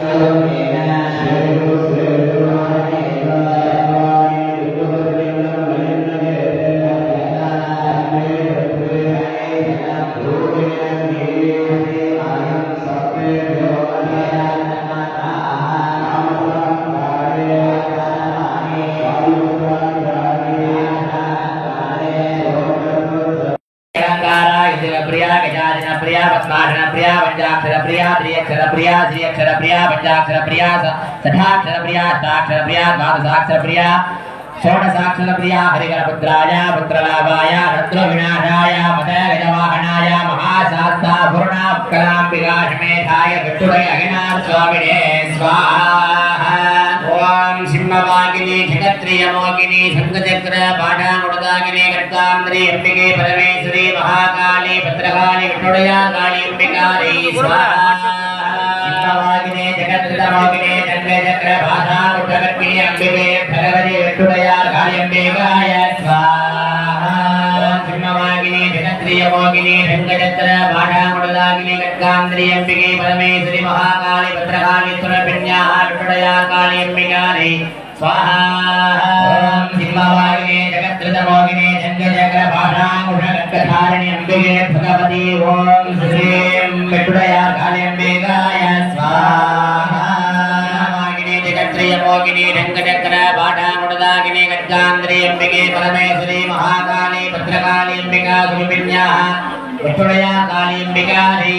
Amen. Gajanan प्रिया पद्मानन प्रिया पंचाक्षर प्रिया त्रियक्षर प्रिया श्रीअक्षर प्रिया पंचाक्षर प्रिया सठाक्षर प्रिया अष्टाक्षर प्रिया द्वादशाक्षर प्रिया षोडशाक्षर प्रिया हरिकरपुत्राय पुत्रलाभाय रद्रविनाशाय मदय गजवाहनाय महाशास्ता पूर्णाकलाम्बिकाशमेधाय विष्णुदय अगिनाथ स्वामिने, स्वाहा। ओम सिंहवागिनी जगत्रियमोगिनी शंखचक्र पाठामुदागिनी कांद्रे अंबिके परमेश्वरी महाकाली भद्रकाली विष्णुया काली अंबिकारी स्वाहागिने जगत्रितमोगिने जन्मे चक्र बाधा कुटकर्किणी अंबिके भगवती विष्णुया काली अंबिकाय स्वाहा सिंहवागिने जगत्रियमोगिने रंगचक्र बाधा कुटलागिने कांद्री अंबिके परमेश्वरी महाकाली भद्रकाली तुरपिण्या विष्णुया काली अंबिकारी సింహవాగిని జగత్రితమోగిని చంద్రచక్ర పాఠాముషకధారిణి అంబికే భగవతి ఓం శ్రీం విష్ణుడయ కాళి అంబికాయ స్వాహాగిని జగత్రియమోగిని రంగచక్ర పాఠాముడదాగిని గడ్గాంధ్రి అంబికే పరమేశ్వరి మహాకాళి భద్రకాళి అంబికా సురపిణ్యా విష్ణుడయ కాళి అంబికారి